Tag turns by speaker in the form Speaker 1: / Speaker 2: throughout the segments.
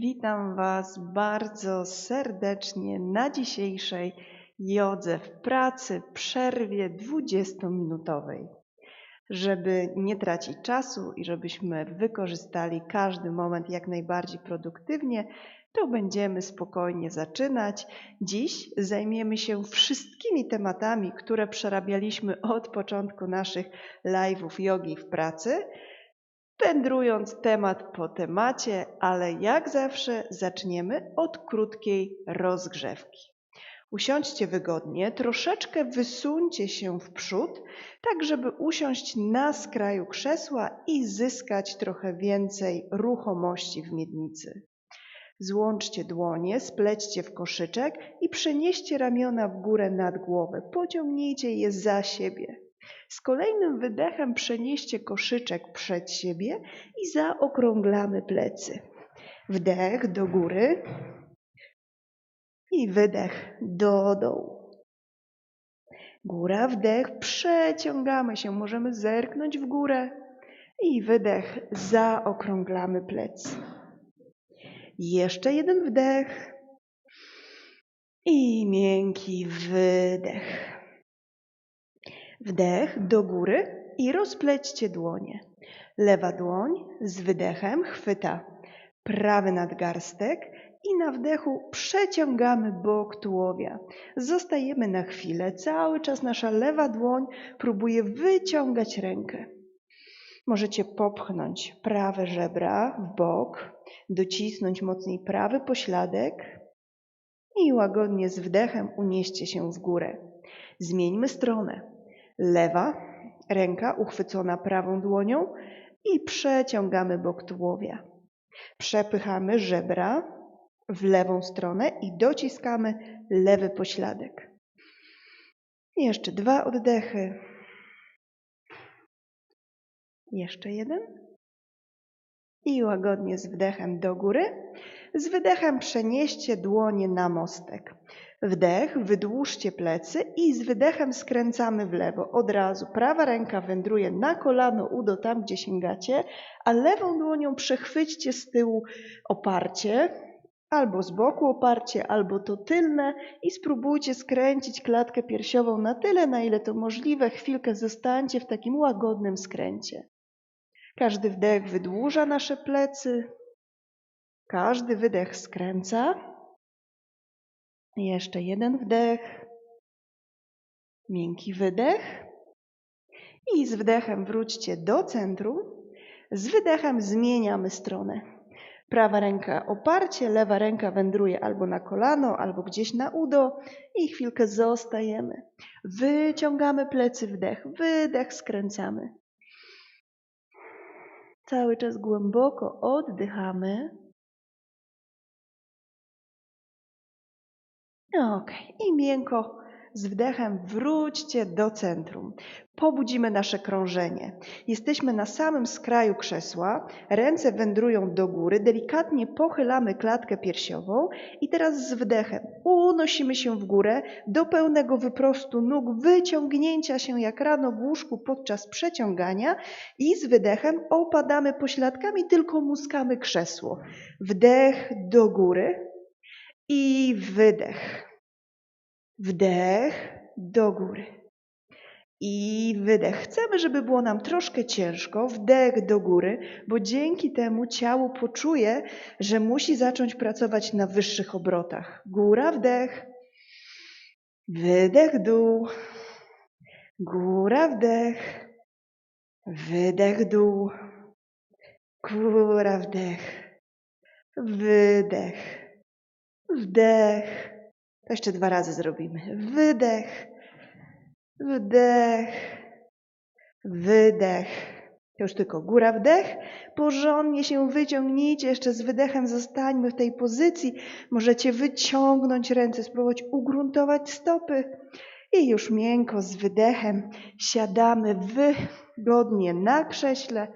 Speaker 1: Witam Was bardzo serdecznie na dzisiejszej jodze w pracy przerwie 20-minutowej. Żeby nie tracić czasu i żebyśmy wykorzystali każdy moment jak najbardziej produktywnie, to będziemy spokojnie zaczynać. Dziś zajmiemy się wszystkimi tematami, które przerabialiśmy od początku naszych live'ów jogi w pracy wędrując temat po temacie, ale jak zawsze zaczniemy od krótkiej rozgrzewki. Usiądźcie wygodnie, troszeczkę wysuńcie się w przód, tak żeby usiąść na skraju krzesła i zyskać trochę więcej ruchomości w miednicy. Złączcie dłonie, splećcie w koszyczek i przenieście ramiona w górę nad głowę. Pociągnijcie je za siebie. Z kolejnym wydechem przenieście koszyczek przed siebie i zaokrąglamy plecy. Wdech do góry i wydech do dołu. Góra, wdech, przeciągamy się, możemy zerknąć w górę i wydech, zaokrąglamy plecy. Jeszcze jeden wdech i miękki wydech. Wdech do góry i rozplećcie dłonie. Lewa dłoń z wydechem chwyta prawy nadgarstek i na wdechu przeciągamy bok tułowia. Zostajemy na chwilę. Cały czas nasza lewa dłoń próbuje wyciągać rękę. Możecie popchnąć prawe żebra w bok, docisnąć mocniej prawy pośladek i łagodnie z wdechem unieście się w górę. Zmieńmy stronę lewa ręka uchwycona prawą dłonią i przeciągamy bok tułowia. Przepychamy żebra w lewą stronę i dociskamy lewy pośladek. Jeszcze dwa oddechy. Jeszcze jeden. I łagodnie z wdechem do góry. Z wydechem przenieście dłonie na mostek. Wdech, wydłużcie plecy i z wydechem skręcamy w lewo. Od razu prawa ręka wędruje na kolano, udo tam, gdzie sięgacie, a lewą dłonią przechwyćcie z tyłu oparcie, albo z boku oparcie, albo to tylne i spróbujcie skręcić klatkę piersiową na tyle, na ile to możliwe. Chwilkę zostańcie w takim łagodnym skręcie. Każdy wdech wydłuża nasze plecy, każdy wydech skręca. Jeszcze jeden wdech, miękki wydech i z wdechem wróćcie do centrum. Z wydechem zmieniamy stronę. Prawa ręka oparcie, lewa ręka wędruje albo na kolano, albo gdzieś na udo i chwilkę zostajemy. Wyciągamy plecy, wdech, wydech, skręcamy. Cały czas głęboko oddychamy. Ok, i miękko z wdechem wróćcie do centrum. Pobudzimy nasze krążenie. Jesteśmy na samym skraju krzesła, ręce wędrują do góry, delikatnie pochylamy klatkę piersiową i teraz z wdechem unosimy się w górę do pełnego wyprostu nóg, wyciągnięcia się jak rano w łóżku podczas przeciągania i z wydechem opadamy pośladkami, tylko muskamy krzesło. Wdech do góry, i wydech. Wdech do góry. I wydech. Chcemy, żeby było nam troszkę ciężko. Wdech do góry, bo dzięki temu ciało poczuje, że musi zacząć pracować na wyższych obrotach. Góra, wdech. Wydech, dół. Góra, wdech. Wydech, dół. Góra, wdech. Wydech. Wdech. To jeszcze dwa razy zrobimy. Wydech. Wdech. Wydech. To już tylko góra, wdech. Porządnie się wyciągnijcie. Jeszcze z wydechem zostańmy w tej pozycji. Możecie wyciągnąć ręce, spróbować ugruntować stopy. I już miękko z wydechem siadamy wygodnie na krześle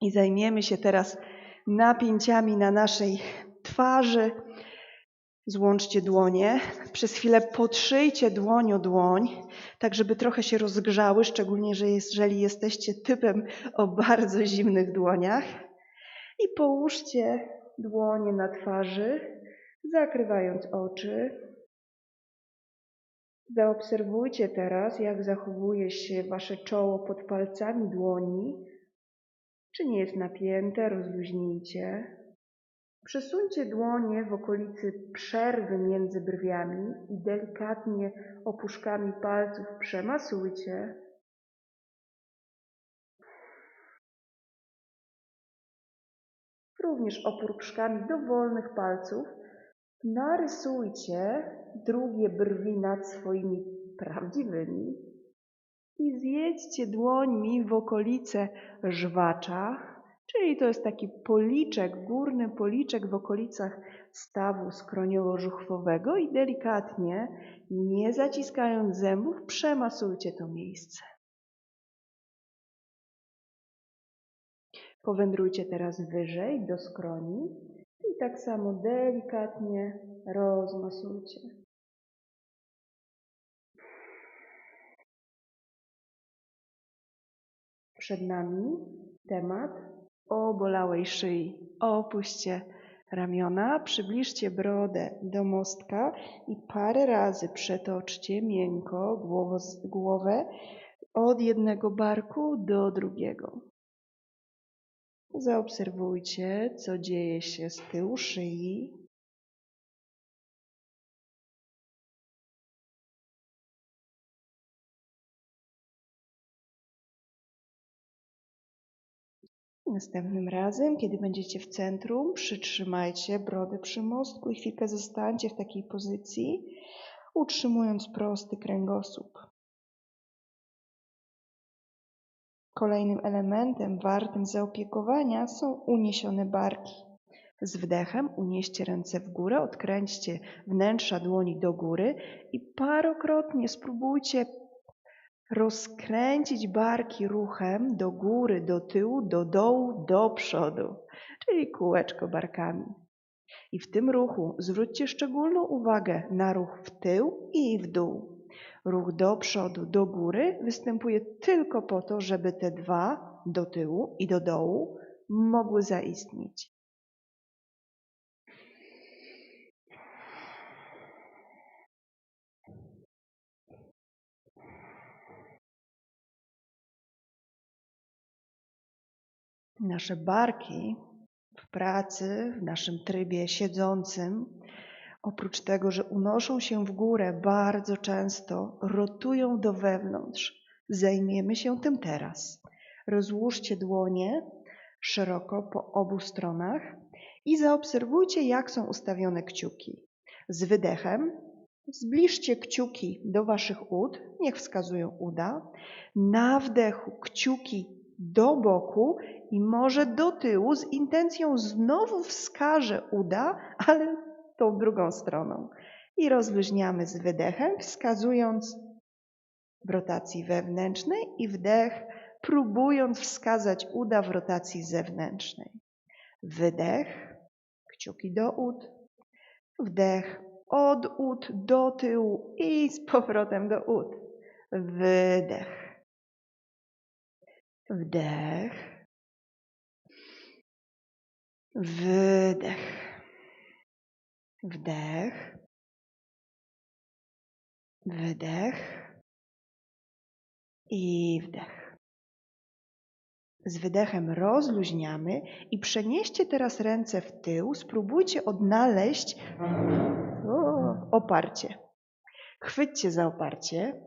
Speaker 1: i zajmiemy się teraz napięciami na naszej twarzy. Złączcie dłonie, przez chwilę potrzyjcie dłoń o dłoń, tak żeby trochę się rozgrzały, szczególnie, że jeżeli jesteście typem o bardzo zimnych dłoniach. I połóżcie dłonie na twarzy, zakrywając oczy. Zaobserwujcie teraz, jak zachowuje się wasze czoło pod palcami dłoni. Czy nie jest napięte? Rozluźnijcie. Przesuńcie dłonie w okolicy przerwy między brwiami i delikatnie opuszkami palców przemasujcie. Również opuszkami dowolnych palców narysujcie drugie brwi nad swoimi prawdziwymi i zjedźcie dłońmi w okolice żwacza, czyli to jest taki policzek, górny policzek w okolicach stawu skroniowo-żuchwowego i delikatnie, nie zaciskając zębów, przemasujcie to miejsce. Powędrujcie teraz wyżej do skroni i tak samo delikatnie rozmasujcie. Przed nami temat obolałej szyi. Opuśćcie ramiona, przybliżcie brodę do mostka i parę razy przetoczcie miękko głowę od jednego barku do drugiego. Zaobserwujcie, co dzieje się z tyłu szyi. Następnym razem, kiedy będziecie w centrum, przytrzymajcie brodę przy mostku i chwilkę zostańcie w takiej pozycji, utrzymując prosty kręgosłup. Kolejnym elementem wartym zaopiekowania są uniesione barki. Z wdechem unieście ręce w górę, odkręćcie wnętrza dłoni do góry i parokrotnie spróbujcie rozkręcić barki ruchem do góry, do tyłu, do dołu, do przodu, czyli kółeczko barkami. I w tym ruchu zwróćcie szczególną uwagę na ruch w tył i w dół. Ruch do przodu, do góry występuje tylko po to, żeby te dwa do tyłu i do dołu mogły zaistnieć. Nasze barki w pracy, w naszym trybie siedzącym, oprócz tego, że unoszą się w górę, bardzo często rotują do wewnątrz. Zajmiemy się tym teraz. Rozłóżcie dłonie szeroko po obu stronach i zaobserwujcie, jak są ustawione kciuki. Z wydechem zbliżcie kciuki do waszych ud, niech wskazują uda. Na wdechu kciuki do boku i może do tyłu z intencją znowu wskaże uda, ale tą drugą stroną. I rozluźniamy z wydechem, wskazując w rotacji wewnętrznej i wdech, próbując wskazać uda w rotacji zewnętrznej. Wydech, kciuki do ud, wdech od ud do tyłu i z powrotem do ud. Wydech. Wdech. Wydech. Wdech. Wydech. I wdech. Z wydechem rozluźniamy i przenieście teraz ręce w tył. Spróbujcie odnaleźć o, oparcie. Chwyćcie za oparcie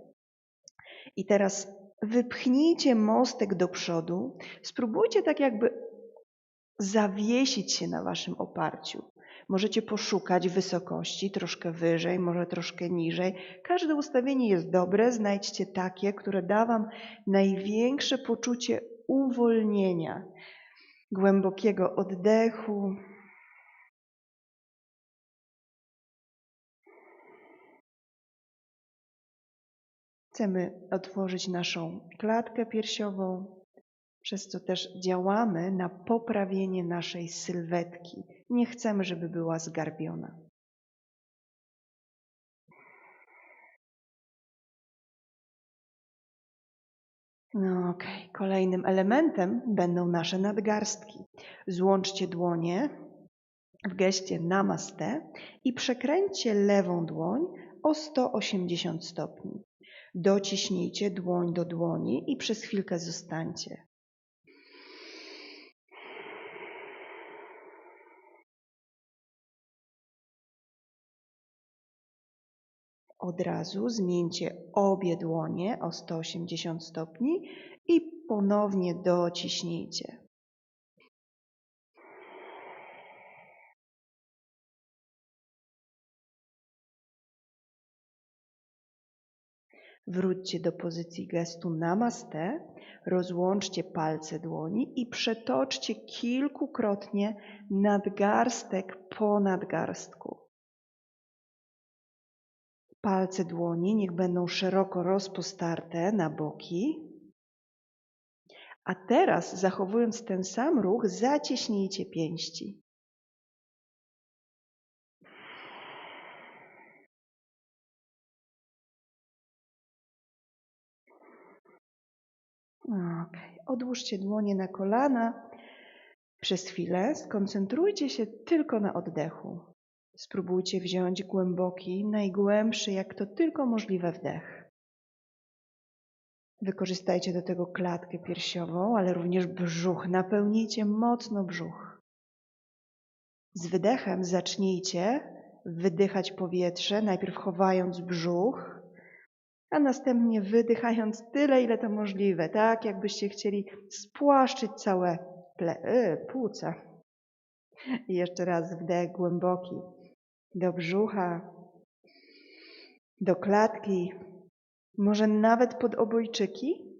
Speaker 1: i teraz wypchnijcie mostek do przodu. Spróbujcie tak jakby zawiesić się na waszym oparciu. Możecie poszukać wysokości troszkę wyżej, może troszkę niżej. Każde ustawienie jest dobre. Znajdźcie takie, które da Wam największe poczucie uwolnienia, głębokiego oddechu. Chcemy otworzyć naszą klatkę piersiową, przez co też działamy na poprawienie naszej sylwetki. Nie chcemy, żeby była zgarbiona. No okej, okay. kolejnym elementem będą nasze nadgarstki. Złączcie dłonie w geście Namaste i przekręćcie lewą dłoń o 180 stopni. Dociśnijcie dłoń do dłoni i przez chwilkę zostańcie. Od razu zmieńcie obie dłonie o 180 stopni i ponownie dociśnijcie. Wróćcie do pozycji gestu Namaste, rozłączcie palce dłoni i przetoczcie kilkukrotnie nadgarstek po nadgarstku. Palce dłoni niech będą szeroko rozpostarte na boki. A teraz, zachowując ten sam ruch, zacieśnijcie pięści. Ok. Odłóżcie dłonie na kolana. Przez chwilę skoncentrujcie się tylko na oddechu. Spróbujcie wziąć głęboki, najgłębszy, jak to tylko możliwe wdech. Wykorzystajcie do tego klatkę piersiową, ale również brzuch. Napełnijcie mocno brzuch. Z wydechem zacznijcie wydychać powietrze, najpierw chowając brzuch, a następnie wydychając tyle, ile to możliwe, tak jakbyście chcieli spłaszczyć całe ple, yy, płuca. I jeszcze raz wdech głęboki do brzucha, do klatki, może nawet pod obojczyki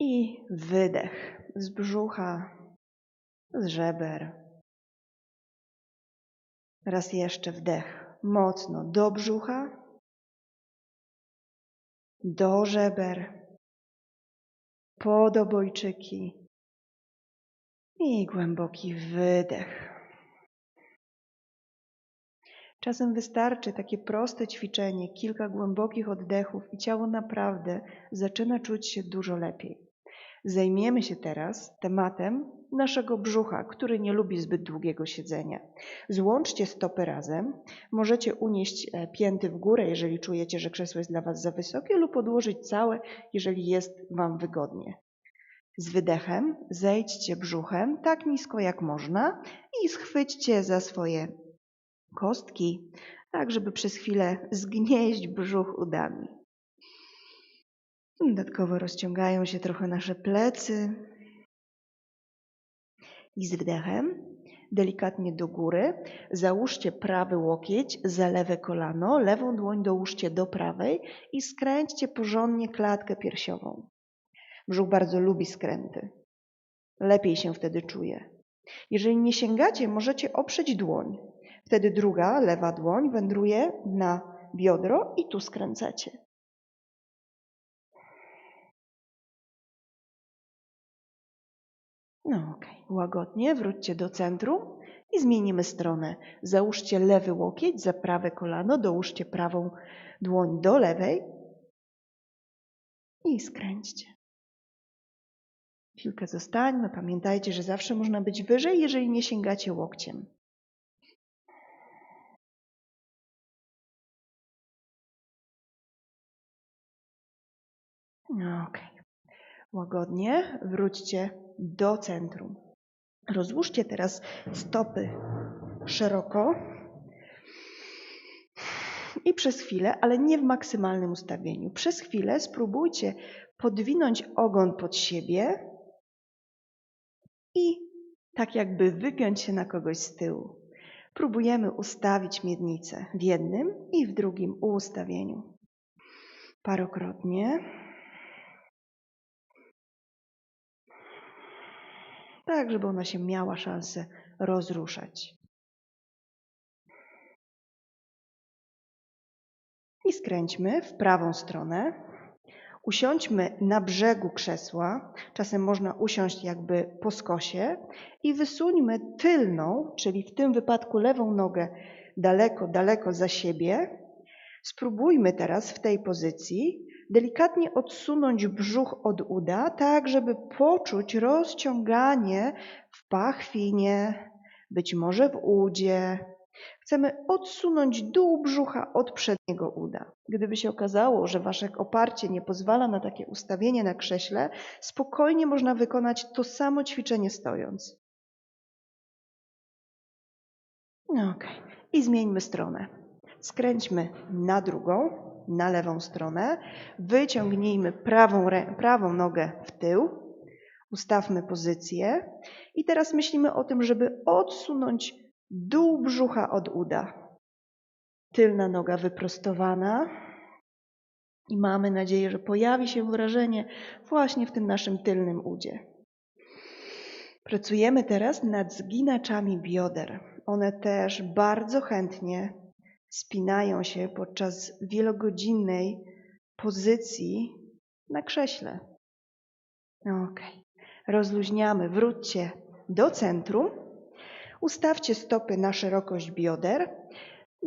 Speaker 1: i wydech z brzucha, z żeber. Raz jeszcze wdech mocno do brzucha, do żeber, pod obojczyki i głęboki wydech. Czasem wystarczy takie proste ćwiczenie, kilka głębokich oddechów i ciało naprawdę zaczyna czuć się dużo lepiej. Zajmiemy się teraz tematem naszego brzucha, który nie lubi zbyt długiego siedzenia. Złączcie stopy razem. Możecie unieść e, pięty w górę, jeżeli czujecie, że krzesło jest dla Was za wysokie, lub odłożyć całe, jeżeli jest Wam wygodnie. Z wydechem zejdźcie brzuchem tak nisko jak można i schwyćcie za swoje kostki, tak żeby przez chwilę zgnieść brzuch udami. Dodatkowo rozciągają się trochę nasze plecy. I z wdechem delikatnie do góry załóżcie prawy łokieć za lewe kolano, lewą dłoń dołóżcie do prawej i skręćcie porządnie klatkę piersiową. Brzuch bardzo lubi skręty. Lepiej się wtedy czuje. Jeżeli nie sięgacie, możecie oprzeć dłoń. Wtedy druga, lewa dłoń wędruje na biodro i tu skręcacie. No okej, okay. Łagodnie wróćcie do centrum i zmienimy stronę. Załóżcie lewy łokieć za prawe kolano, dołóżcie prawą dłoń do lewej i skręćcie. Chwilkę zostańmy. Pamiętajcie, że zawsze można być wyżej, jeżeli nie sięgacie łokciem. Ok. Łagodnie wróćcie do centrum. Rozłóżcie teraz stopy szeroko i przez chwilę, ale nie w maksymalnym ustawieniu. Przez chwilę spróbujcie podwinąć ogon pod siebie i tak jakby wygiąć się na kogoś z tyłu. Próbujemy ustawić miednicę w jednym i w drugim ustawieniu. Parokrotnie. Tak żeby ona się miała szansę rozruszać. I skręćmy w prawą stronę. Usiądźmy na brzegu krzesła, czasem można usiąść jakby po skosie i wysuńmy tylną, czyli w tym wypadku lewą nogę daleko, daleko za siebie. Spróbujmy teraz w tej pozycji delikatnie odsunąć brzuch od uda, tak żeby poczuć rozciąganie w pachwinie, być może w udzie. Chcemy odsunąć dół brzucha od przedniego uda. Gdyby się okazało, że wasze oparcie nie pozwala na takie ustawienie na krześle, spokojnie można wykonać to samo ćwiczenie stojąc. Ok. I zmieńmy stronę. Skręćmy na drugą, na lewą stronę. Wyciągnijmy prawą, prawą nogę w tył. Ustawmy pozycję. I teraz myślimy o tym, żeby odsunąć dół brzucha od uda. Tylna noga wyprostowana. I mamy nadzieję, że pojawi się wrażenie właśnie w tym naszym tylnym udzie. Pracujemy teraz nad zginaczami bioder. One też bardzo chętnie spinają się podczas wielogodzinnej pozycji na krześle. Ok. Rozluźniamy, wróćcie do centrum. Ustawcie stopy na szerokość bioder.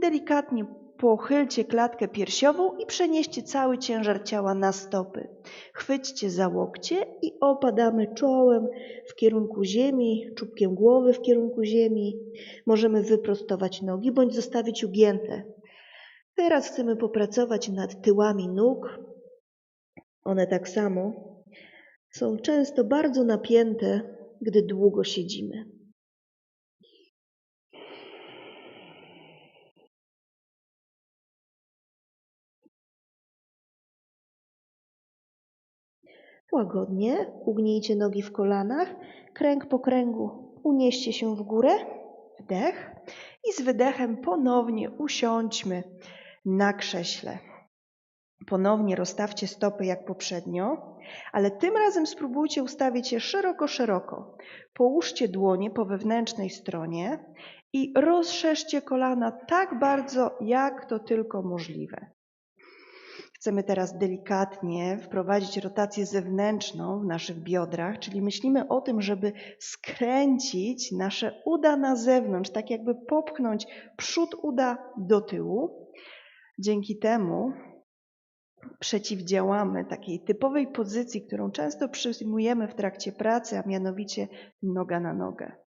Speaker 1: Delikatnie Pochylcie klatkę piersiową i przenieście cały ciężar ciała na stopy. Chwyćcie za łokcie i opadamy czołem w kierunku ziemi, czubkiem głowy w kierunku ziemi. Możemy wyprostować nogi bądź zostawić ugięte. Teraz chcemy popracować nad tyłami nóg. One tak samo są często bardzo napięte, gdy długo siedzimy. Łagodnie ugnijcie nogi w kolanach, kręg po kręgu unieście się w górę, wdech i z wydechem ponownie usiądźmy na krześle. Ponownie rozstawcie stopy jak poprzednio, ale tym razem spróbujcie ustawić je szeroko, szeroko. Połóżcie dłonie po wewnętrznej stronie i rozszerzcie kolana tak bardzo, jak to tylko możliwe. Chcemy teraz delikatnie wprowadzić rotację zewnętrzną w naszych biodrach, czyli myślimy o tym, żeby skręcić nasze uda na zewnątrz, tak jakby popchnąć przód uda do tyłu. Dzięki temu przeciwdziałamy takiej typowej pozycji, którą często przyjmujemy w trakcie pracy, a mianowicie noga na nogę.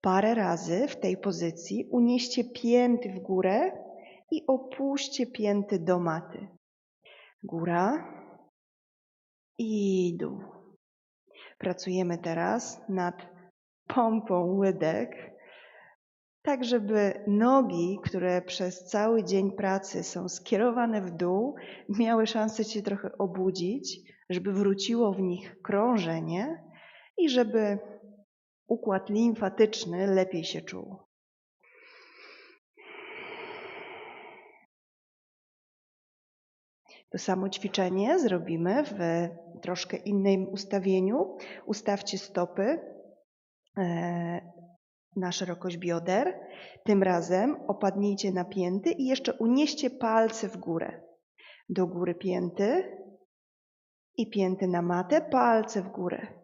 Speaker 1: Parę razy w tej pozycji unieście pięty w górę i opuśćcie pięty do maty. Góra i dół. Pracujemy teraz nad pompą łydek, tak żeby nogi, które przez cały dzień pracy są skierowane w dół, miały szansę się trochę obudzić, żeby wróciło w nich krążenie i żeby układ limfatyczny lepiej się czuł. To samo ćwiczenie zrobimy w troszkę innym ustawieniu. Ustawcie stopy e, na szerokość bioder. Tym razem opadnijcie na pięty i jeszcze unieście palce w górę. Do góry pięty i pięty na matę, palce w górę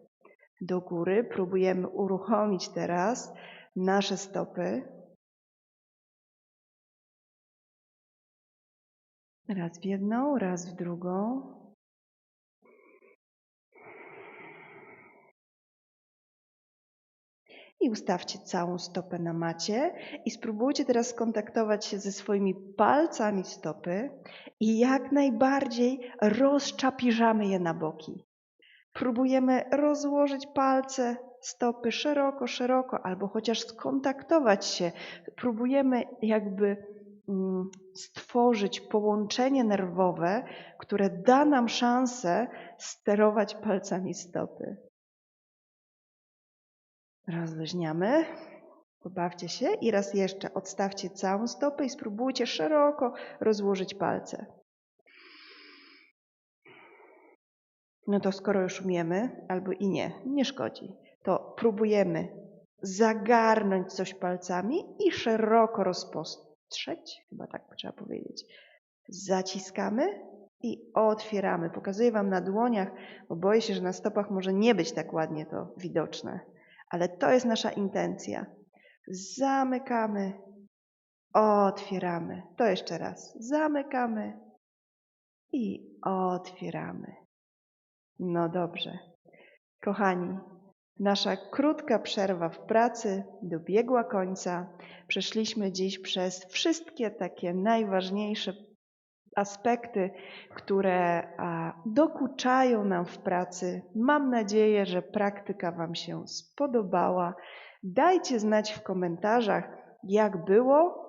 Speaker 1: do góry. Próbujemy uruchomić teraz nasze stopy. Raz w jedną, raz w drugą. I ustawcie całą stopę na macie i spróbujcie teraz skontaktować się ze swoimi palcami stopy i jak najbardziej rozczapiżamy je na boki. Próbujemy rozłożyć palce, stopy szeroko, szeroko, albo chociaż skontaktować się. Próbujemy jakby mm, stworzyć połączenie nerwowe, które da nam szansę sterować palcami stopy. Rozluźniamy. Pobawcie się i raz jeszcze odstawcie całą stopę i spróbujcie szeroko rozłożyć palce. No to skoro już umiemy, albo i nie, nie szkodzi, to próbujemy zagarnąć coś palcami i szeroko rozpostrzeć, chyba tak trzeba powiedzieć. Zaciskamy i otwieramy. Pokazuję Wam na dłoniach, bo boję się, że na stopach może nie być tak ładnie to widoczne. Ale to jest nasza intencja. Zamykamy, otwieramy. To jeszcze raz. Zamykamy i otwieramy. No dobrze. Kochani, nasza krótka przerwa w pracy dobiegła końca. Przeszliśmy dziś przez wszystkie takie najważniejsze aspekty, które dokuczają nam w pracy. Mam nadzieję, że praktyka Wam się spodobała. Dajcie znać w komentarzach, jak było,